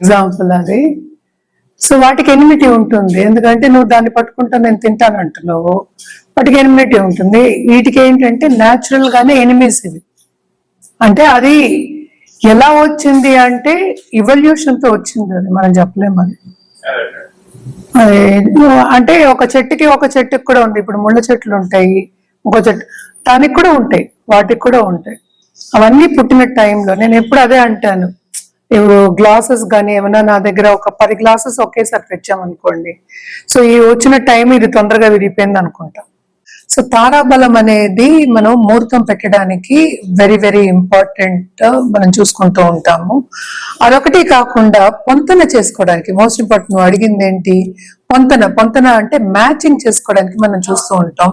Example అది. So వాటికి enmity ఉంటుంది. ఎందుకంటే నువ్వు దాన్ని పట్టుకుంటా నేను తింటాను అంటున్నావు. వాటికి ఎనిమిటీ ఉంటుంది. వీటికి ఏంటంటే న్యాచురల్ గానే ఎనిమీస్ ఇవి. అంటే అది ఎలా వచ్చింది అంటే ఇవల్యూషన్తో వచ్చింది అది. మనం చెప్పలేము అది. అంటే ఒక చెట్టుకి ఒక చెట్టుకి కూడా ఉంది. ఇప్పుడు ముళ్ళ చెట్లు ఉంటాయి ఇంకో చెట్టు. దానికి కూడా ఉంటాయి. వాటికి కూడా ఉంటాయి. అవన్నీ పుట్టిన టైంలో నేను ఎప్పుడు అదే అంటాను. ఇప్పుడు గ్లాసెస్ కానీ ఏమైనా నా దగ్గర ఒక పది గ్లాసెస్ ఒకేసారి తెచ్చామనుకోండి. సో ఈ వచ్చిన టైం ఇది తొందరగా విరిగిపోయింది అనుకుంటా. సో తారాబలం అనేది మనం ముహూర్తం పెట్టడానికి వెరీ వెరీ ఇంపార్టెంట్ మనం చూసుకుంటూ ఉంటాము. అదొకటి కాకుండా పొంతన చేసుకోవడానికి మోస్ట్ ఇంపార్టెంట్ నువ్వు అడిగింది ఏంటి పొంతన పొంతన అంటే మ్యాచింగ్ చేసుకోవడానికి మనం చూస్తూ ఉంటాం.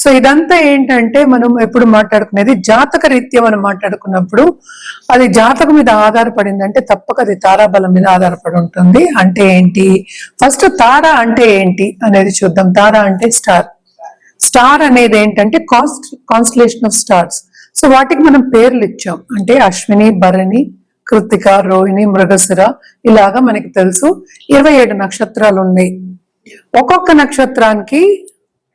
సో ఇదంతా ఏంటంటే మనం ఎప్పుడు మాట్లాడుకునేది జాతక రీత్యా మనం మాట్లాడుకున్నప్పుడు అది జాతకం మీద ఆధారపడింది అంటే తప్పక అది తారాబలం మీద ఆధారపడి ఉంటుంది. అంటే ఏంటి? ఫస్ట్ తార అంటే ఏంటి అనేది చూద్దాం. తార అంటే స్టార్. స్టార్ అనేది ఏంటంటే cast constellation of stars. So వాటికి మనం పేర్లు ఇచ్చాం. అంటే అశ్విని భరణి కృతిక రోహిణి మృగశిర ఇలాగా మనకి తెలుసు. ఇరవై ఏడు నక్షత్రాలు ఉన్నాయి ఒక్కొక్క నక్షత్రానికి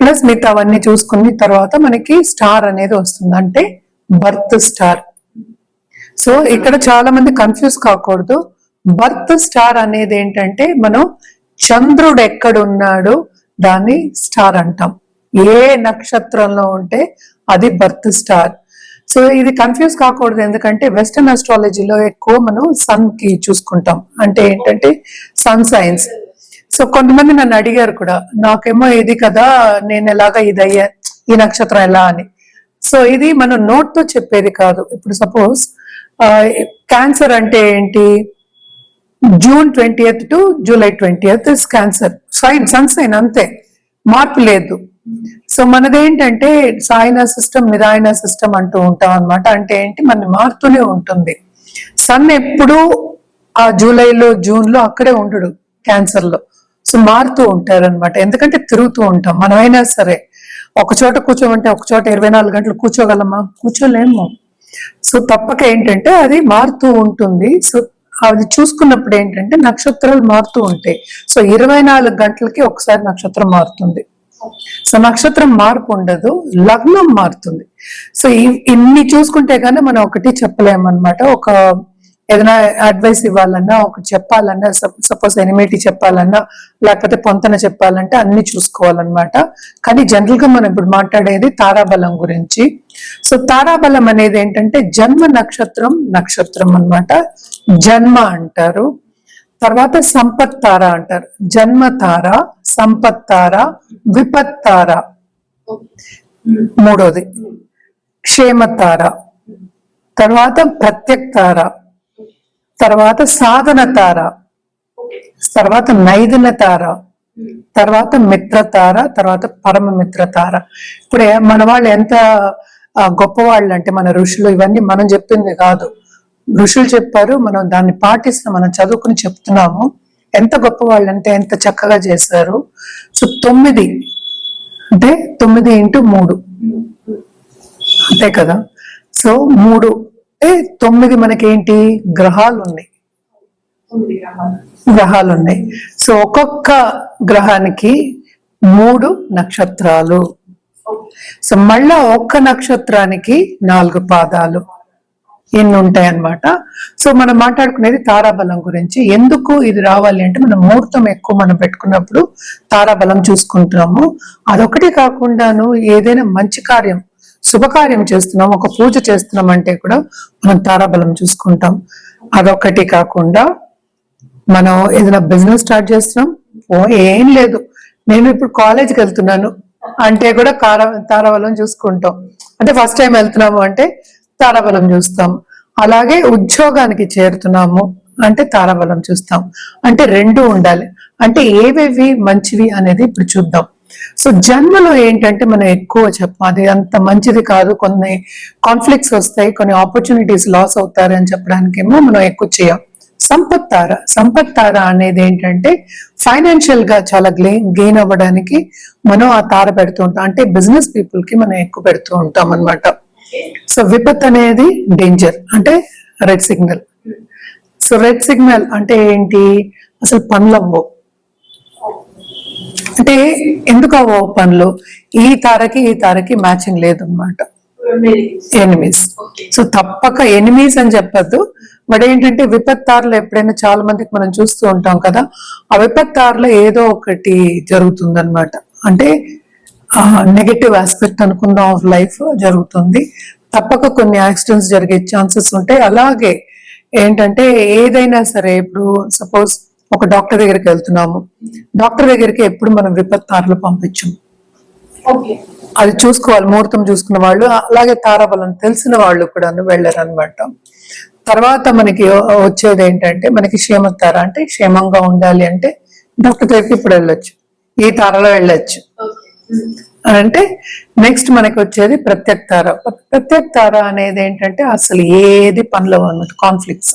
ప్లస్ మిగతా అవన్నీ చూసుకుని తర్వాత మనకి స్టార్ అనేది వస్తుంది. అంటే బర్త్ స్టార్. సో ఇక్కడ చాలా మంది కన్ఫ్యూజ్ కాకూడదు. బర్త్ స్టార్ అనేది ఏంటంటే మనం చంద్రుడు ఎక్కడున్నాడు దాన్ని స్టార్ అంటాం. ఏ నక్షత్రంలో ఉంటే అది బర్త్ స్టార్. సో ఇది కన్ఫ్యూజ్ కాకూడదు. ఎందుకంటే వెస్టర్న్ అస్ట్రాలజీలో ఎక్కువ మనం సన్కి చూసుకుంటాం. అంటే ఏంటంటే సన్ సైన్స్ సో కొంతమంది నన్ను అడిగారు కూడా నాకేమో ఇది కదా నేను ఎలాగా ఇది అయ్యా ఈ నక్షత్రం ఎలా అని. సో ఇది మనం నోట్తో చెప్పేది కాదు. ఇప్పుడు సపోజ్ క్యాన్సర్ అంటే ఏంటి? June twenty to July twenty is Cancer. Sign sun sign అంతే మార్పు లేదు. సో మనదేంటంటే సాయన సిస్టమ్ నిరాయన సిస్టమ్ అంటూ ఉంటాం అన్నమాట. అంటే ఏంటి? మన మారుతూనే ఉంటుంది. సన్ ఎప్పుడూ ఆ జూలైలో జూన్లో అక్కడే ఉండడు క్యాన్సర్లో. సో మారుతూ ఉంటారు అనమాట ఎందుకంటే తిరుగుతూ ఉంటాం. మనమైనా సరే ఒక చోట కూర్చోమంటే ఒక చోట ఇరవై నాలుగు గంటలు కూర్చోగలమా? కూర్చోలేము. సో తప్పక ఏంటంటే అది మారుతూ ఉంటుంది. సో అది చూసుకున్నప్పుడు ఏంటంటే నక్షత్రాలు మారుతూ ఉంటాయి. సో ఇరవై నాలుగు గంటలకి ఒకసారి నక్షత్రం మారుతుంది. సో నక్షత్రం మార్పు ఉండదు. లగ్నం మారుతుంది. సో ఇన్ని చూసుకుంటే కానీ మనం ఒకటి చెప్పలేమన్నమాట. ఒక ఏదైనా అడ్వైస్ ఇవ్వాలన్నా ఒక చెప్పాలన్నా సపోజ్ ఎనిమిటీ చెప్పాలన్నా లేకపోతే పొంతన చెప్పాలంటే అన్ని చూసుకోవాలన్నమాట. కానీ జనరల్గా మనం ఇప్పుడు మాట్లాడేది తారాబలం గురించి. సో తారాబలం అనేది ఏంటంటే జన్మ నక్షత్రం నక్షత్రం అన్నమాట. జన్మ అంటారు. తర్వాత సంపత్ తార అంటారు. జన్మ తార సంపత్ తార విపత్ తార. మూడోది. క్షేమ తార. తర్వాత ప్రత్యక్ తార. తర్వాత సాధన తార. తర్వాత నైదన తార. తర్వాత మిత్ర తార తర్వాత పరమ మిత్ర తార. ఇప్పుడు మన వాళ్ళు ఎంత గొప్పవాళ్ళు అంటే మన ఋషులు ఇవన్నీ మనం చెప్పింది కాదు. ఋషులు చెప్పారు మనం దాన్ని పాటిస్తాం మనం చదువుకుని చెప్తున్నాము. ఎంత గొప్పవాళ్ళు అంటే ఎంత చక్కగా చేశారు. సో తొమ్మిది అంటే తొమ్మిది ఇంటూ మూడు. అంతే కదా? సో మూడు. అంటే తొమ్మిది మనకేంటి? గ్రహాలు ఉన్నాయి గ్రహాలు ఉన్నాయి సో ఒక్కొక్క గ్రహానికి మూడు నక్షత్రాలు. సో మళ్ళా ఒక్క నక్షత్రానికి నాలుగు పాదాలు. ఎన్ని ఉంటాయి అన్నమాట సో మనం మాట్లాడుకునేది తారాబలం గురించి. ఎందుకు ఇది రావాలి అంటే మనం ముహూర్తం ఎక్కువ మనం పెట్టుకున్నప్పుడు తారాబలం చూసుకుంటున్నాము అదొకటి కాకుండాను ఏదైనా మంచి కార్యం శుభకార్యం చేస్తున్నాం ఒక పూజ చేస్తున్నాం అంటే కూడా మనం తారాబలం చూసుకుంటాం. అదొకటి కాకుండా మనం ఏదైనా బిజినెస్ స్టార్ట్ చేస్తున్నాం ఓ ఏం లేదు. నేను ఇప్పుడు కాలేజ్కి వెళ్తున్నాను అంటే కూడా కార తారాబలం చూసుకుంటాం. అంటే ఫస్ట్ టైం వెళ్తున్నాము అంటే తారాబలం చూస్తాం. అలాగే ఉద్యోగానికి చేరుతున్నాము అంటే తారాబలం చూస్తాం. అంటే రెండు ఉండాలి. అంటే ఏవేవి మంచివి అనేది ఇప్పుడు చూద్దాం. సో జన్మలో ఏంటంటే మనం ఎక్కువ చెప్పం. అది అంత మంచిది కాదు. కొన్ని కాన్ఫ్లిక్ట్స్ వస్తాయి. కొన్ని ఆపర్చునిటీస్ లాస్ అవుతారు అని చెప్పడానికేమో మనం ఎక్కువ చేయం. సంపత్ తార సంపత్ తార అనేది ఏంటంటే ఫైనాన్షియల్గా చాలా గెయిన్ అవ్వడానికి మనం ఆ తార పెడుతూ ఉంటాం. అంటే బిజినెస్ పీపుల్కి మనం ఎక్కువ పెడుతూ ఉంటాం అన్నమాట. సో విపత్ అనేది డేంజర్ అంటే red signal so red signal అంటే ఏంటి? అసలు పనులు అవ్వవు. అంటే ఎందుకు అవ్వవు పనులు? ఈ తారకి ఈ తారకి మ్యాచింగ్ లేదు అనమాట ఎనిమీస్ సో తప్పక ఎనిమీస్ అని చెప్పద్దు. బట్ ఏంటంటే విపత్తారులు ఎప్పుడైనా చాలా మందికి మనం చూస్తూ ఉంటాం కదా ఆ విపత్తారులో ఏదో ఒకటి జరుగుతుంది అనమాట అంటే నెగటివ్ ఆస్పెక్ట్ అనుకుందాం ఆఫ్ లైఫ్ జరుగుతుంది. తప్పక కొన్ని యాక్సిడెంట్స్ జరిగే ఛాన్సెస్ ఉంటాయి. అలాగే ఏంటంటే ఏదైనా సరే ఇప్పుడు సపోజ్ ఒక డాక్టర్ దగ్గరికి వెళ్తున్నాము. డాక్టర్ దగ్గరికి ఎప్పుడు మనం విపత్తారులు పంపించము ఓకే. అది చూసుకోవాలి ముహూర్తం చూసుకున్న వాళ్ళు అలాగే తారాబలం తెలిసిన వాళ్ళు కూడా వెళ్ళారు అనమాట తర్వాత మనకి వచ్చేది ఏంటంటే మనకి క్షేమతార అంటే క్షేమంగా ఉండాలి అంటే డాక్టర్ దగ్గరికి ఇప్పుడు వెళ్ళొచ్చు. ఈ తారలో వెళ్ళొచ్చు. అంటే నెక్స్ట్ మనకి వచ్చేది ప్రత్యక్ తార. ప్రత్యక్ తార అనేది ఏంటంటే అసలు ఏది పనులు అన్నమాట కాన్ఫ్లిక్ట్స్.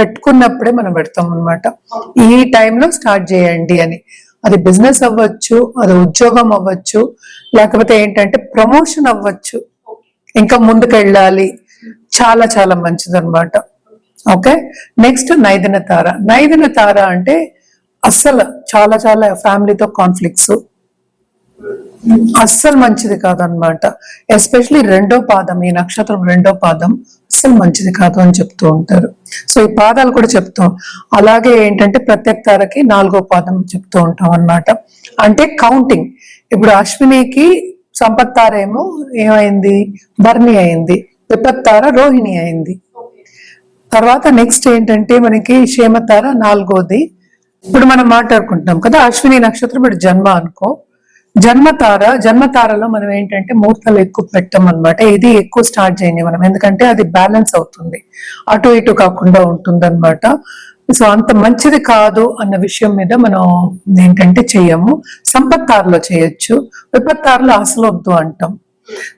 పెట్టుకున్నప్పుడే మనం పెడతాం అన్నమాట. ఈ టైంలో స్టార్ట్ చేయండి అని. అది బిజినెస్ అవ్వచ్చు అది ఉద్యోగం అవ్వచ్చు లేకపోతే ఏంటంటే ప్రమోషన్ అవ్వచ్చు. ఇంకా ముందుకెళ్ళాలి. చాలా చాలా మంచిది అనమాట ఓకే నెక్స్ట్ నైదిన తార నైదిన తార అంటే అస్సలు చాలా చాలా ఫ్యామిలీతో కాన్ఫ్లిక్ట్స్ అస్సలు మంచిది కాదనమాట ఎస్పెషలీ రెండో పాదం ఈ నక్షత్రం రెండో పాదం అస్సలు మంచిది కాదు అని చెప్తూ ఉంటారు. సో ఈ పాదాలు కూడా చెప్తాం అలాగే ఏంటంటే ప్రత్యేక తారకి నాలుగో పాదం చెప్తూ ఉంటాం అన్నమాట. అంటే కౌంటింగ్ ఇప్పుడు అశ్వినికి సంపత్ తార ఏమో ఏమైంది? భర్ణి అయింది. విపత్ తార రోహిణి అయింది. తర్వాత నెక్స్ట్ ఏంటంటే మనకి క్షేమతార నాలుగోది. ఇప్పుడు మనం మాట్లాడుకుంటున్నాం కదా అశ్విని నక్షత్రం ఇప్పుడు జన్మ అనుకో. జన్మతార జన్మతారలో మనం ఏంటంటే ముహూర్తాలు ఎక్కువ పెట్టం అనమాట ఇది ఎక్కువ స్టార్ట్ చేయండి మనం. ఎందుకంటే అది బ్యాలెన్స్ అవుతుంది. అటు ఇటు కాకుండా ఉంటుంది అనమాట సో అంత మంచిది కాదు అన్న విషయం మీద మనం ఏంటంటే చెయ్యము. సంపత్తారులో చేయొచ్చు. విపత్తారులో అసలు వద్దు అంటాం.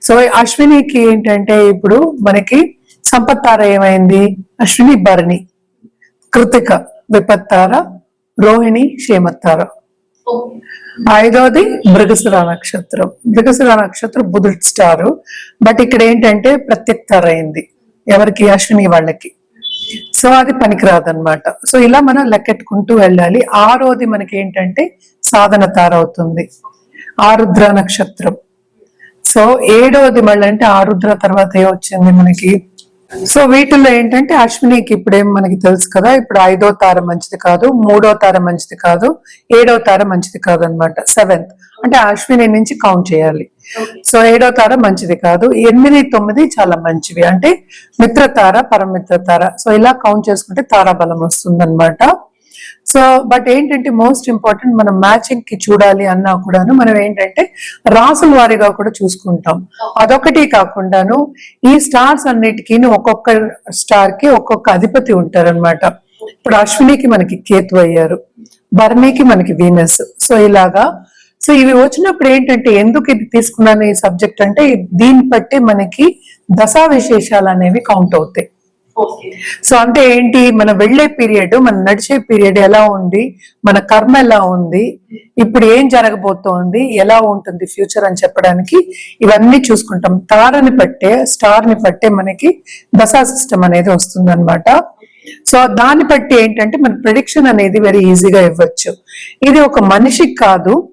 సో అశ్వినికి ఏంటంటే ఇప్పుడు మనకి సంపత్తార ఏమైంది? అశ్విని భరణి కృతిక విపత్తార రోహిణి క్షేమత్తార. ఐదవది మృగశిర నక్షత్రం. మృగశిర నక్షత్రం బుధుడు స్టార్. బట్ ఇక్కడ ఏంటంటే ప్రత్యక్తార అయింది. ఎవరికి? అశ్విని వాళ్ళకి. సో అది పనికిరాదు అనమాట సో ఇలా మనం లెక్కెట్టుకుంటూ వెళ్ళాలి. ఆరోది మనకి ఏంటంటే సాధన తార అవుతుంది ఆరుద్ర నక్షత్రం. సో ఏడవది మళ్ళీ అంటే ఆరుద్ర తర్వాత ఏ వచ్చింది మనకి? సో వీటిల్లో ఏంటంటే అశ్వినికి ఇప్పుడేం మనకి తెలుసు కదా ఇప్పుడు ఐదో తార మంచిది కాదు మూడో తార మంచిది కాదు ఏడో తార మంచిది కాదు అనమాట సెవెంత్. అంటే అశ్విని నుంచి కౌంట్ చేయాలి. సో ఏడో తార మంచిది కాదు ఎనిమిది తొమ్మిది చాలా మంచివి. అంటే మిత్రతార పరమిత్ర తార సో ఇలా కౌంట్ చేసుకుంటే తారాబలం వస్తుంది సో బట్ ఏంటంటే మోస్ట్ ఇంపార్టెంట్ మనం మ్యాచింగ్కి చూడాలి అన్నా కూడాను మనం ఏంటంటే రాసుల వారిగా కూడా చూసుకుంటాం. అదొకటి కాకుండాను ఈ స్టార్స్ అన్నిటికీ ఒక్కొక్క స్టార్కి ఒక్కొక్క అధిపతి ఉంటారన్నమాట. ఇప్పుడు అశ్వినికి మనకి కేతు అయ్యారు. భరణికి మనకి వీనస్. సో ఇలాగా. సో ఇవి వచ్చినప్పుడు ఏంటంటే ఎందుకు ఇది తీసుకున్నాను ఈ సబ్జెక్ట్ అంటే దీన్ని బట్టి మనకి దశా విశేషాలు అనేవి కౌంట్ అవుతాయి. సో అంటే ఏంటి? మన వెళ్ళే పీరియడ్ మన నడిచే పీరియడ్ ఎలా ఉంది? మన కర్మ ఎలా ఉంది? ఇప్పుడు ఏం జరగబోతోంది? ఎలా ఉంటుంది ఫ్యూచర్ అని చెప్పడానికి ఇవన్నీ చూసుకుంటాం. తారని పట్టే స్టార్ని పట్టే మనకి దశా సిస్టమ్ అనేది వస్తుంది సో దాన్ని బట్టి ఏంటంటే మన ప్రిడిక్షన్ అనేది వెరీ ఈజీగా ఇవ్వచ్చు. ఇది ఒక మనిషికి కాదు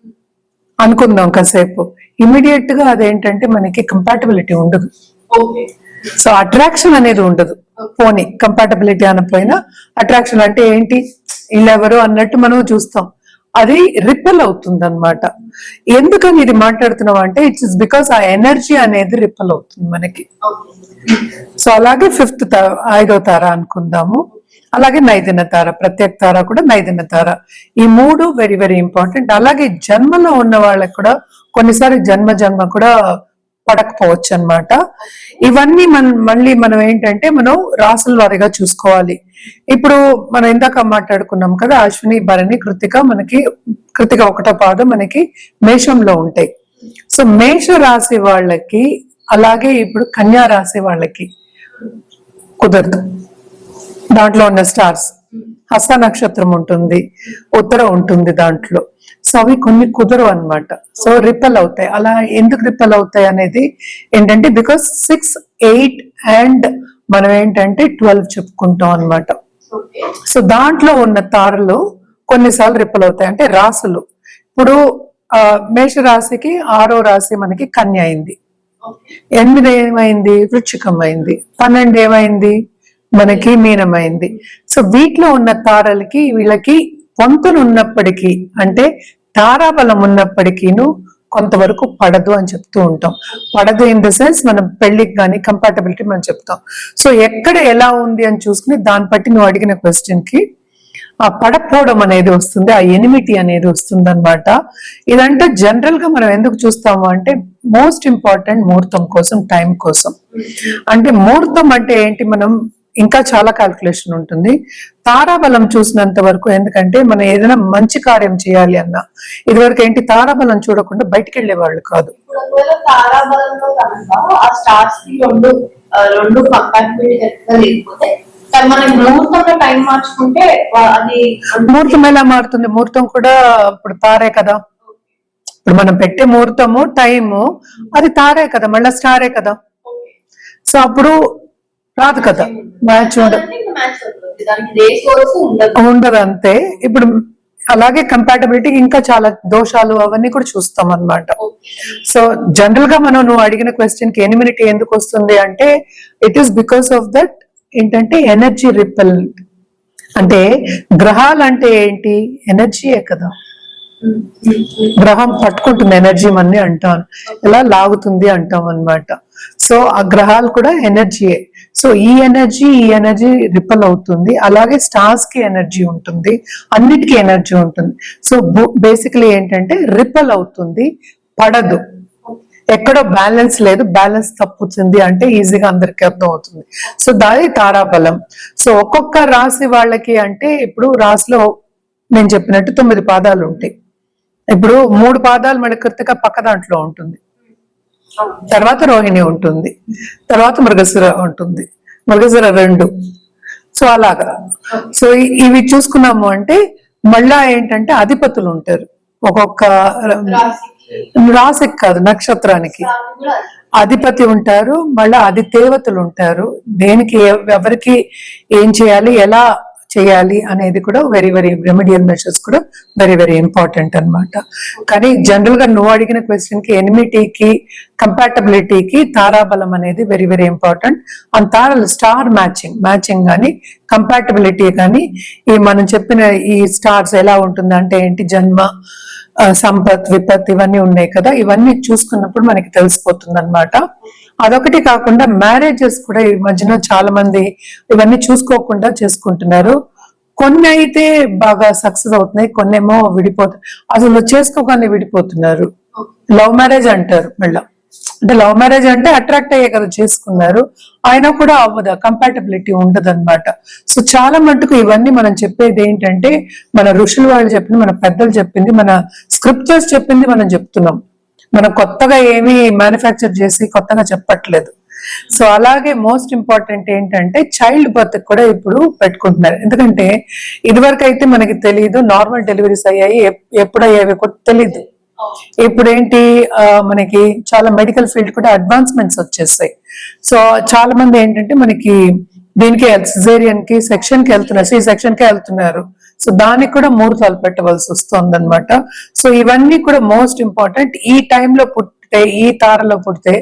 అనుకుందాం కాసేపు. ఇమీడియట్గా అదేంటంటే మనకి కంపాటబిలిటీ ఉండదు. సో అట్రాక్షన్ అనేది ఉండదు. పోనీ కంపాటబిలిటీ అనపోయినా అట్రాక్షన్ అంటే ఏంటి? వీళ్ళెవరు అన్నట్టు మనం చూస్తాం. అది రిపెల్ అవుతుంది అనమాట ఎందుకని ఇది మాట్లాడుతున్నాం అంటే ఇట్స్ ఇస్ బికాస్ ఆ ఎనర్జీ అనేది రిపెల్ అవుతుంది మనకి. సో అలాగే ఫిఫ్త్ ఐదో తార అనుకుందాము. అలాగే నైదిన తార ప్రత్యేక తార కూడా నైదిన తార. ఈ మూడు వెరీ వెరీ ఇంపార్టెంట్ అలాగే జన్మలో ఉన్న వాళ్ళకి కూడా కొన్నిసారి జన్మ జన్మ కూడా పడకపోవచ్చు అన్నమాట ఇవన్నీ మనం మళ్ళీ మనం ఏంటంటే మనం రాసుల వారిగా చూసుకోవాలి. ఇప్పుడు మనం ఇందాక మాట్లాడుకున్నాం కదా అశ్విని భరణి కృతిక మనకి కృతిక ఒకటో పాదం మనకి మేషంలో ఉంటాయి. సో మేష రాశి వాళ్ళకి అలాగే ఇప్పుడు కన్యా రాశి వాళ్ళకి కుదరదు. దాంట్లో ఉన్న స్టార్స్. హస్త నక్షత్రం ఉంటుంది ఉత్తర ఉంటుంది దాంట్లో. సో అవి కొన్ని కుదరవు అన్నమాట. సో రిపెల్ అవుతాయి. అలా ఎందుకు రిపెల్ అవుతాయి అనేది ఏంటంటే బికాస్ సిక్స్ ఎయిట్ అండ్ మనం ఏంటంటే ట్వెల్వ్ చెప్పుకుంటాం అన్నమాట. ఓకే సో దాంట్లో ఉన్న తారలు కొన్నిసార్లు రిప్పల్ అవుతాయి. అంటే రాసులు. ఇప్పుడు ఆ, మేష రాశికి ఆరో రాశి మనకి కన్య అయింది. ఎనిమిది ఏమైంది? వృచ్చికం అయింది. పన్నెండు ఏమైంది? మనకి మీనమైంది. సో వీటిలో ఉన్న తారలకి వీళ్ళకి పొంతులు ఉన్నప్పటికీ అంటే తారాబలం ఉన్నప్పటికీను కొంతవరకు పడదు అని చెప్తూ ఉంటాం. పడదు ఇన్ ద సెన్స్ మనం పెళ్ళికి కానీ కంపాటబిలిటీ మనం చెప్తాం. సో ఎక్కడ ఎలా ఉంది అని చూసుకుని దాన్ని బట్టి నువ్వు అడిగిన క్వశ్చన్కి ఆ పడకపోవడం అనేది వస్తుంది ఆ ఎనిమిటీ అనేది వస్తుంది అనమాట ఇదంటే జనరల్గా మనం ఎందుకు చూస్తాము అంటే మోస్ట్ ఇంపార్టెంట్ ముహూర్తం కోసం టైం కోసం. అంటే ముహూర్తం అంటే ఏంటి? మనం ఇంకా చాలా క్యాల్కులేషన్ ఉంటుంది. తారాబలం చూసినంత వరకు ఎందుకంటే మనం ఏదైనా మంచి కార్యం చేయాలి అన్నా ఇదివరకు ఏంటి తారాబలం చూడకుండా బయటికి వెళ్ళే వాళ్ళు కాదు. ముహూర్తం ఎలా మారుతుంది? ముహూర్తం కూడా ఇప్పుడు తారే కదా. ఇప్పుడు మనం పెట్టే ముహూర్తము టైము అది తారే కదా మళ్ళీ స్టారే కదా. సో అప్పుడు రాదు కదా. మ్యాచ్ ఉండదు. ఉండదు. ఉండదు. అంతే. ఇప్పుడు అలాగే కంపాటబిలిటీ ఇంకా చాలా దోషాలు అవన్నీ కూడా చూస్తాం అన్నమాట. సో జనరల్గా మనం నువ్వు అడిగిన క్వశ్చన్కి ఎనిమినిటీ ఎందుకు వస్తుంది అంటే it is because of that ఏంటంటే ఎనర్జీ రిపెల్ అంటే గ్రహాలు అంటే ఏంటి? ఎనర్జీయే కదా. గ్రహం పట్టుకుంటుంది ఎనర్జీ మన్ని అంటాం ఎలా లాగుతుంది అంటాం అన్నమాట. సో ఆ గ్రహాలు కూడా ఎనర్జీయే సో ఈ ఎనర్జీ ఈ ఎనర్జీ రిపల్ అవుతుంది. అలాగే స్టార్స్కి ఎనర్జీ ఉంటుంది. అన్నిటికీ ఎనర్జీ ఉంటుంది. సో బేసికలీ ఏంటంటే రిపల్ అవుతుంది. పడదు. ఎక్కడో బ్యాలెన్స్ లేదు. బ్యాలెన్స్ తప్పుతుంది అంటే ఈజీగా అందరికీ అర్థం అవుతుంది సో దాని తారాబలం. సో ఒక్కొక్క రాశి వాళ్ళకి అంటే ఇప్పుడు రాశిలో నేను చెప్పినట్టు తొమ్మిది పాదాలు ఉంటాయి. ఇప్పుడు మూడు పాదాలు మన పక్క దాంట్లో ఉంటుంది. తర్వాత రోహిణి ఉంటుంది తర్వాత మృగశిర ఉంటుంది మృగశిర రెండు. సో అలాగా. సో ఇవి చూసుకున్నాము అంటే మళ్ళా ఏంటంటే అధిపతులు ఉంటారు. ఒక్కొక్క రాశికి కాదు నక్షత్రానికి. అధిపతి ఉంటారు మళ్ళా అది దేవతలు ఉంటారు. దేనికి ఎవరికి ఏం చేయాలి ఎలా చేయాలి అనేది కూడా వెరీ వెరీ రెమెడియల్ మెషర్స్ కూడా వెరీ వెరీ ఇంపార్టెంట్ అన్నమాట. కానీ జనరల్గా నువ్వు అడిగిన క్వశ్చన్కి ఎనిమిటీకి కంపాటబిలిటీకి తారాబలం అనేది వెరీ వెరీ ఇంపార్టెంట్ అండ్ తారలు స్టార్ మ్యాచింగ్ మ్యాచింగ్ కానీ కంపాటబిలిటీ కానీ ఈ మనం చెప్పిన ఈ స్టార్స్ ఎలా ఉంటుంది అంటే ఏంటి? జన్మ సంపత్ విపత్ ఇవన్నీ ఉన్నాయి కదా. ఇవన్నీ చూసుకున్నప్పుడు మనకి తెలిసిపోతుంది అనమాట అదొకటి కాకుండా మ్యారేజెస్ కూడా ఈ మధ్యన చాలా మంది ఇవన్నీ చూసుకోకుండా చేసుకుంటున్నారు. కొన్ని అయితే బాగా సక్సెస్ అవుతున్నాయి కొన్ని ఏమో విడిపోతున్నాయి అసలు చేసుకోగానే విడిపోతున్నారు. లవ్ మ్యారేజ్ అంటారు మళ్ళా. అంటే లవ్ మ్యారేజ్ అంటే అట్రాక్ట్ అయ్యే కదా చేసుకున్నారు. అయినా కూడా అవ్వదు కంపాటబిలిటీ ఉండదు అనమాట సో చాలా మటుకు ఇవన్నీ మనం చెప్పేది ఏంటంటే మన ఋషులు వాళ్ళు చెప్పింది మన పెద్దలు చెప్పింది మన స్క్రిప్చర్స్ చెప్పింది మనం చెప్తున్నాం. మనం కొత్తగా ఏమీ మ్యానుఫ్యాక్చర్ చేసి కొత్తగా చెప్పట్లేదు. సో అలాగే మోస్ట్ ఇంపార్టెంట్ ఏంటంటే చైల్డ్ బర్త్ కూడా ఇప్పుడు పెట్టుకుంటున్నారు. ఎందుకంటే ఇదివరకు అయితే మనకి తెలియదు నార్మల్ డెలివరీస్ అయ్యాయి ఎప్- ఎప్పుడు అయ్యాయి కూడా తెలియదు ఇప్పుడు ఏంటి మనకి చాలా మెడికల్ ఫీల్డ్ కూడా అడ్వాన్స్మెంట్స్ వచ్చేసాయి. సో చాలా మంది ఏంటంటే మనకి దీనికి సిజేరియన్కి సెక్షన్కి వెళ్తున్నారు. సి సెక్షన్కి వెళ్తున్నారు. సో దానికి కూడా మూడు ముహూర్తాలు పెట్టవలసి వస్తుంది అనమాట సో ఇవన్నీ కూడా మోస్ట్ ఇంపార్టెంట్. ఈ టైంలో పుట్టితే ఈ తారలో పుడితే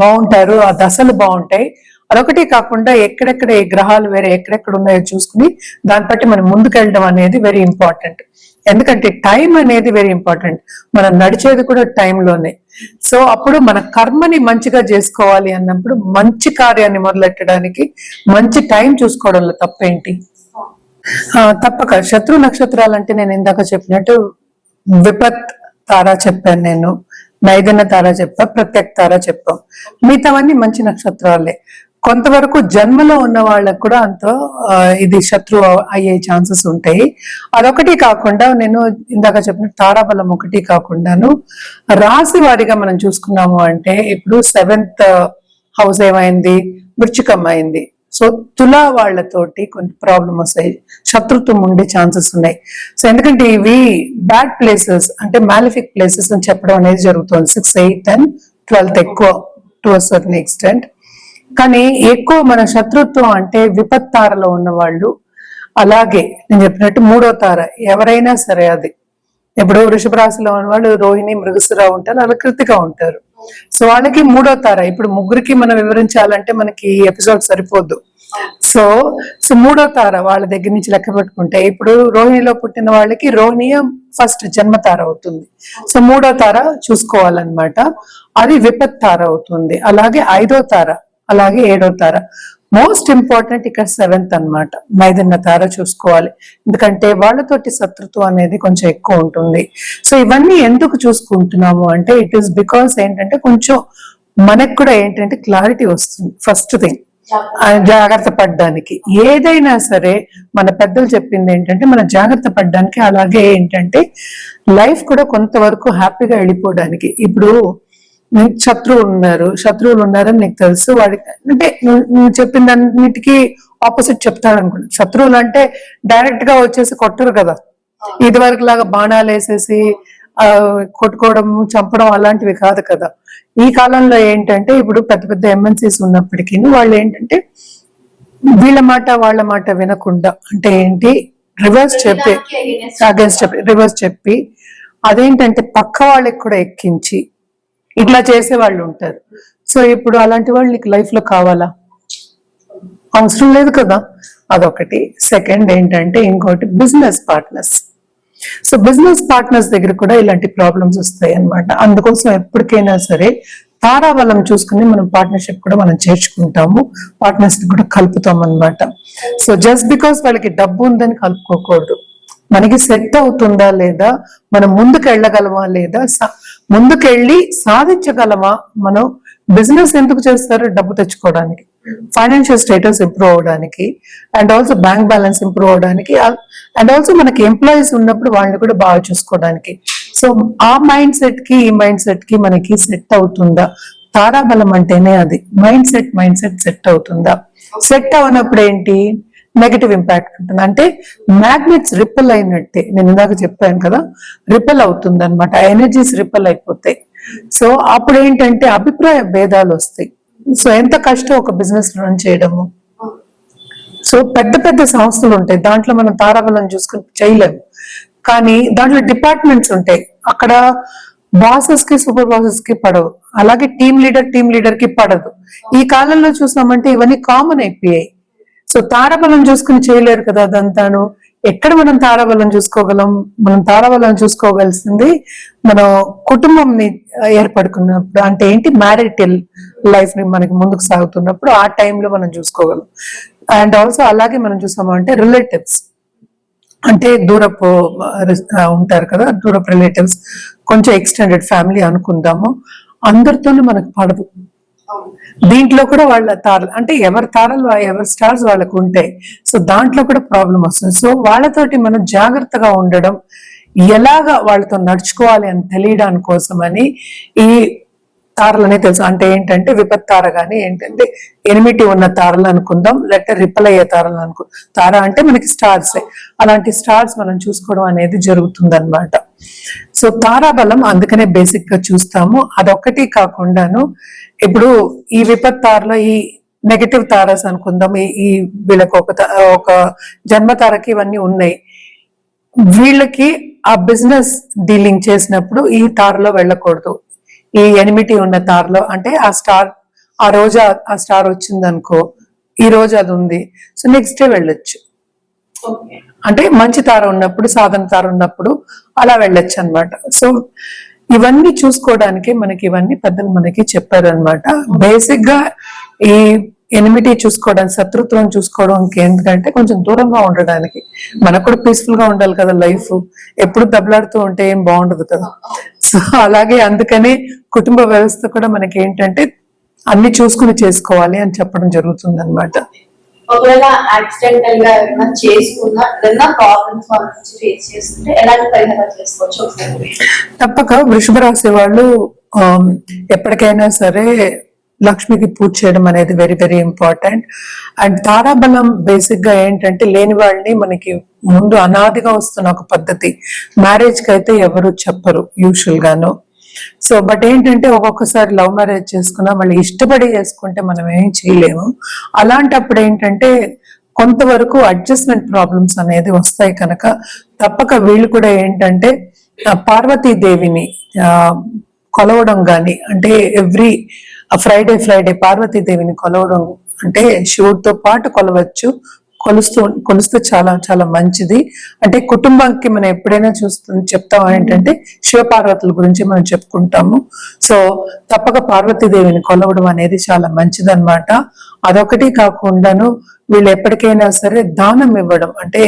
బాగుంటారు ఆ దశలు బాగుంటాయి. అదొకటి కాకుండా ఎక్కడెక్కడ ఈ గ్రహాలు వేరే ఎక్కడెక్కడ ఉన్నాయో చూసుకుని దాన్ని బట్టి మనం ముందుకెళ్ళడం అనేది వెరీ ఇంపార్టెంట్. ఎందుకంటే టైం అనేది వెరీ ఇంపార్టెంట్. మనం నడిచేది కూడా టైంలోనే. సో అప్పుడు మన కర్మని మంచిగా చేసుకోవాలి అన్నప్పుడు మంచి కార్యాన్ని మొదలెట్టడానికి మంచి టైం చూసుకోవడంలో తప్పేంటి? తప్పక. శత్రు నక్షత్రాలు అంటే నేను ఇందాక చెప్పినట్టు విపత్ తారా చెప్పాను నేను. నైదన్న తారా చెప్పా ప్రత్యక్ తారా చెప్పాం. మిగతావన్నీ మంచి నక్షత్రాలే. కొంతవరకు జన్మలో ఉన్న వాళ్ళకు కూడా అంత ఇది శత్రువు అయ్యే ఛాన్సెస్ ఉంటాయి. అదొకటి కాకుండా నేను ఇందాక చెప్పిన తారాబలం ఒకటి కాకుండాను రాశి వారిగా మనం చూసుకున్నాము అంటే ఇప్పుడు సెవెంత్ హౌస్ ఏమైంది? వృచ్చికం అయింది. సో తులా వాళ్ళతోటి కొన్ని ప్రాబ్లమ్ వస్తాయి. శత్రుత్వం ఉండే ఛాన్సెస్ ఉన్నాయి. సో ఎందుకంటే ఇవి బ్యాడ్ ప్లేసెస్ అంటే మాలిఫిక్ ప్లేసెస్ అని చెప్పడం అనేది జరుగుతుంది. సిక్స్ ఎయిత్ అండ్ ట్వెల్త్ ఎక్కువ టు సర్టన్ ఎక్స్టెంట్ కానీ ఎక్కువ మన శత్రుత్వం అంటే విపత్తారలో ఉన్న వాళ్ళు అలాగే నేను చెప్పినట్టు మూడో తార ఎవరైనా సరే అది. ఇప్పుడు వృషభ రాశిలో ఉన్న వాళ్ళు రోహిణి మృగసురా ఉంటారు అలా కృతిగా ఉంటారు. సో వాళ్ళకి మూడో తార. ఇప్పుడు ముగ్గురికి మనం వివరించాలంటే మనకి ఎపిసోడ్ సరిపోద్దు. సో సో మూడో తార వాళ్ళ దగ్గర నుంచి లెక్క పెట్టుకుంటే ఇప్పుడు రోహిణిలో పుట్టిన వాళ్ళకి రోహిణి ఫస్ట్ జన్మతార అవుతుంది. సో మూడో తార చూసుకోవాలన్నమాట. అది విపత్ తార అవుతుంది. అలాగే ఐదో తార అలాగే ఏడో తార. మోస్ట్ ఇంపార్టెంట్ ఇక్కడ సెవెంత్ అన్నమాట. మైదన్న తార చూసుకోవాలి. ఎందుకంటే వాళ్ళతోటి శత్రుత్వం అనేది కొంచెం ఎక్కువ ఉంటుంది. సో ఇవన్నీ ఎందుకు చూసుకుంటున్నాము అంటే ఇట్ ఈస్ బికాస్ ఏంటంటే కొంచెం మనకు కూడా ఏంటంటే క్లారిటీ వస్తుంది. ఫస్ట్ థింగ్ జాగ్రత్త పడడానికి. ఏదైనా సరే మన పెద్దలు చెప్పింది ఏంటంటే మన జాగ్రత్త పడడానికి అలాగే ఏంటంటే లైఫ్ కూడా కొంతవరకు హ్యాపీగా వెళ్ళిపోవడానికి. ఇప్పుడు నీకు శత్రువులు ఉన్నారు. శత్రువులు ఉన్నారని నీకు తెలుసు. వాడికి అంటే నువ్వు చెప్పిన దాన్నిటికి ఆపోజిట్ చెప్తాడు అనుకుంటా శత్రువులు అంటే డైరెక్ట్గా వచ్చేసి కొట్టరు కదా. ఇది వరకు లాగా బాణాలు వేసేసి ఆ, కొట్టుకోవడం చంపడం అలాంటివి కాదు కదా. ఈ కాలంలో ఏంటంటే ఇప్పుడు పెద్ద పెద్ద ఎంఎన్సీస్ ఉన్నప్పటికీ వాళ్ళు ఏంటంటే వీళ్ళ మాట వాళ్ళ మాట వినకుండా అంటే ఏంటి రివర్స్ చెప్పి అగేన్స్ట్ చెప్పి రివర్స్ చెప్పి అదేంటంటే పక్క వాళ్ళకి కూడా ఎక్కించి ఇట్లా చేసే వాళ్ళు ఉంటారు. సో ఇప్పుడు అలాంటి వాళ్ళు నీకు లైఫ్లో కావాలా? అవసరం లేదు కదా. అదొకటి. సెకండ్ ఏంటంటే ఇంకోటి business partners so business partners దగ్గర కూడా ఇలాంటి ప్రాబ్లమ్స్ వస్తాయి అన్నమాట. అందుకోసం ఎప్పటికైనా సరే తారాబలం చూసుకుని మనం పార్ట్నర్షిప్ కూడా మనం చేర్చుకుంటాము. పార్ట్నర్స్ కూడా కలుపుతాం అన్నమాట. సో జస్ట్ బికాస్ వాళ్ళకి డబ్బు ఉందని కలుపుకోకూడదు. మనకి సెట్ అవుతుందా లేదా? మనం ముందుకు వెళ్ళగలమా లేదా? ముందుకెళ్ళి సాధించగలమా? మనం బిజినెస్ ఎందుకు చేస్తారు? డబ్బు తెచ్చుకోవడానికి ఫైనాన్షియల్ స్టేటస్ ఇంప్రూవ్ అవడానికి and also bank balance improve అవడానికి అండ్ ఆల్సో మనకి ఎంప్లాయీస్ ఉన్నప్పుడు వాళ్ళని కూడా బాగా చూసుకోవడానికి. సో ఆ మైండ్ సెట్కి ఈ మైండ్ సెట్కి మనకి సెట్ అవుతుందా? తారాబలం అంటేనే అది. Mind set mind set set అవుతుందా? సెట్ అవనప్పుడు ఏంటి? నెగిటివ్ ఇంపాక్ట్ ఉంటుంది. అంటే మ్యాగ్నెట్స్ రిపెల్ అయినట్టే. నేను ఇందాక చెప్పాను కదా రిపెల్ అవుతుంది అనమాట ఎనర్జీస్ రిపెల్ అయిపోతాయి. సో అప్పుడు ఏంటంటే అభిప్రాయ భేదాలు వస్తాయి. సో ఎంత కష్టం ఒక బిజినెస్ రన్ చేయడము? సో పెద్ద పెద్ద సంస్థలు ఉంటాయి. దాంట్లో మనం తారాబలం చూసుకుని చేయలేము. కానీ దాంట్లో డిపార్ట్మెంట్స్ ఉంటాయి. అక్కడ బాసెస్కి సూపర్ బాసెస్కి పడవు. అలాగే టీమ్ లీడర్ టీమ్ లీడర్కి పడదు. ఈ కాలంలో చూసామంటే ఇవన్నీ కామన్ అయిపోయాయి. సో తారాబలం చూసుకుని చేయలేరు కదా అదంతాను. ఎక్కడ మనం తారాబలం చూసుకోగలం? మనం తారాబలం చూసుకోగలిసింది మనం కుటుంబంని ఏర్పడుకున్నప్పుడు అంటే ఏంటి? మ్యారిటల్ లైఫ్ని మనకి ముందుకు సాగుతున్నప్పుడు ఆ టైంలో మనం చూసుకోగలం. అండ్ ఆల్సో అలాగే మనం చూసాము అంటే రిలేటివ్స్ అంటే దూరపు ఉంటారు కదా దూరపు రిలేటివ్స్ కొంచెం ఎక్స్టెండెడ్ ఫ్యామిలీ అనుకుందాము. అందరితోనూ మనకు పడదు. దీంట్లో కూడా వాళ్ళ తారలు అంటే ఎవరి తారలు ఎవరి స్టార్స్ వాళ్ళకు ఉంటాయి సో దాంట్లో కూడా ప్రాబ్లం వస్తుంది. సో వాళ్ళతోటి మనం జాగ్రత్తగా ఉండడం ఎలాగా వాళ్ళతో నడుచుకోవాలి అని తెలియడానికి కోసమని ఈ తారలనే తెలుసు. అంటే ఏంటంటే విపత్ తార కానీ ఏంటంటే ఎనిమిటి ఉన్న తారలు అనుకుందాం లేకపోతే రిపల్ అయ్యే తారలు అనుకో తార అంటే మనకి స్టార్స్. అలాంటి స్టార్స్ మనం చూసుకోవడం అనేది జరుగుతుంది అనమాట సో తారాబలం అందుకనే బేసిక్గా చూస్తాము. అదొక్కటి కాకుండాను ఇప్పుడు ఈ విపత్ తారలో ఈ నెగటివ్ తారస్ అనుకుందాం. ఈ వీళ్ళకి ఒక ఒక జన్మ తారకి ఇవన్నీ ఉన్నాయి. వీళ్ళకి ఆ బిజినెస్ డీలింగ్ చేసినప్పుడు ఈ తారలో వెళ్ళకూడదు. ఈ ఎనిమిటీ ఉన్న తారలో అంటే ఆ స్టార్ ఆ రోజు ఆ- స్టార్ వచ్చింది అనుకో ఈ రోజు అది ఉంది. సో నెక్స్ట్ డే వెళ్ళొచ్చు. అంటే మంచి తార ఉన్నప్పుడు సాధన తార ఉన్నప్పుడు అలా వెళ్ళొచ్చు అన్నమాట. సో ఇవన్నీ చూసుకోవడానికి మనకి ఇవన్నీ పెద్దలు మనకి చెప్పారనమాట బేసిక్గా ఈ ఎనిమిటీ చూసుకోవడానికి శత్రుత్వం చూసుకోవడానికి ఎందుకంటే కొంచెం దూరంగా ఉండడానికి. మనకు కూడా పీస్ఫుల్గా ఉండాలి కదా లైఫ్ ఎప్పుడు దెబ్బలాడుతూ ఉంటే ఏం బాగుండదు కదా. సో అలాగే అందుకనే కుటుంబ వ్యవస్థ కూడా మనకి ఏంటంటే అన్ని చూసుకుని చేసుకోవాలి అని చెప్పడం జరుగుతుంది అనమాట ఒకవేళ యాక్సిడెంటల్గా ఏమైనా చేసుకున్నా ఏదైనా ప్రాబ్లమ్స్ వాళ్ళ నుంచి ఫేస్ చేస్తుంటే ఎలాంటి పరిహారం చేసుకోవచ్చు తప్పక వృషభ రాశి వాళ్ళు ఎప్పటికైనా సరే లక్ష్మికి పూజ చేయడం అనేది వెరీ వెరీ ఇంపార్టెంట్ అండ్ తారాబలం బేసిక్గా ఏంటంటే లేని వాళ్ళని మనకి ముందు అనాదిగా వస్తున్న ఒక పద్ధతి. మ్యారేజ్కి అయితే ఎవరు చెప్పరు యూజువల్ గాను. సో బట్ ఏంటంటే ఒక్కొక్కసారి లవ్ మ్యారేజ్ చేసుకున్నా మళ్ళీ ఇష్టపడి చేసుకుంటే మనం ఏం చేయలేము. అలాంటప్పుడు ఏంటంటే కొంతవరకు అడ్జస్ట్మెంట్ ప్రాబ్లమ్స్ అనేది వస్తాయి కనుక తప్పక వీళ్ళు కూడా ఏంటంటే పార్వతీదేవిని కొలవడం కానీ అంటే ఎవ్రీ ఫ్రైడే ఫ్రైడే పార్వతీదేవిని కొలవడం అంటే శివుడితో పాటు కొలవచ్చు. కొలుస్తూ కొలిస్తే చాలా చాలా మంచిది. అంటే కుటుంబానికి మనం ఎప్పుడైనా చూస్తు చెప్తాం ఏంటంటే శివపార్వతుల గురించి మనం చెప్పుకుంటాము. సో తప్పక పార్వతీదేవిని కొలవడం అనేది చాలా మంచిది అదొకటి కాకుండాను వీళ్ళు ఎప్పటికైనా సరే దానం ఇవ్వడం అంటే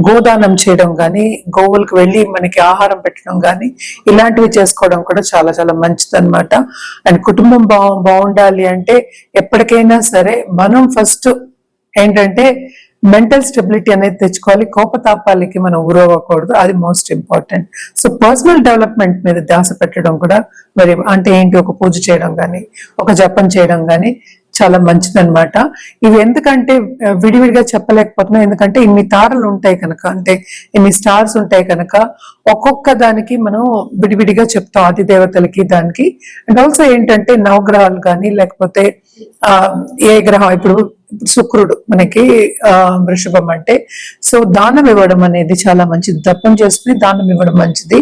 గోదానం చేయడం కానీ గోవులకు వెళ్ళి మనకి ఆహారం పెట్టడం కానీ ఇలాంటివి చేసుకోవడం కూడా చాలా చాలా మంచిది అనమాట అండ్ కుటుంబం బాగు బాగుండాలి అంటే ఎప్పటికైనా సరే మనం ఫస్ట్ ఏంటంటే మెంటల్ స్టెబిలిటీ అనేది తెచ్చుకోవాలి. కోపతాపాలకి మనం గురవ్వకూడదు. అది most important so personal development మీద ధ్యాస పెట్టడం కూడా మరి అంటే ఏంటి? ఒక పూజ చేయడం కానీ ఒక జపం చేయడం కానీ చాలా మంచిదన్నమాట. ఇవి ఎందుకంటే విడివిడిగా చెప్పలేకపోతున్నాం ఎందుకంటే ఇన్ని తారలు ఉంటాయి కనుక అంటే ఇన్ని స్టార్స్ ఉంటాయి కనుక ఒక్కొక్క దానికి మనం విడివిడిగా చెప్తాం అతి దేవతలకి దానికి. అండ్ ఆల్సో ఏంటంటే నవగ్రహాలు కానీ లేకపోతే ఆ ఏ గ్రహం ఇప్పుడు శుక్రుడు మనకి ఆ వృషభం అంటే. సో దానం ఇవ్వడం అనేది చాలా మంచిది. దప్పం చేసుకుని దానం ఇవ్వడం మంచిది.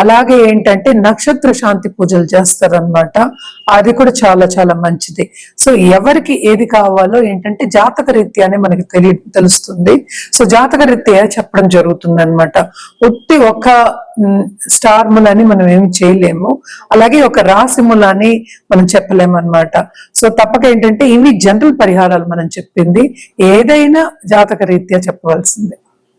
అలాగే ఏంటంటే నక్షత్ర శాంతి పూజలు చేస్తారనమాట అది కూడా చాలా చాలా మంచిది. సో ఎవరికి ఏది కావాలో ఏంటంటే జాతక రీత్యానే మనకి తెలియ తెలుస్తుంది. సో జాతక రీత్యా చెప్పడం జరుగుతుంది అనమాట ఒక్క ఒక స్టార్ మనం ఏమి చేయలేము. అలాగే ఒక రాసిములని మనం చెప్పలేము అనమాట సో తప్పక ఏంటంటే ఇవి జనరల్ పరిహారాలు మనం చెప్పింది. ఏదైనా జాతక రీత్యా చెప్పవలసిందే.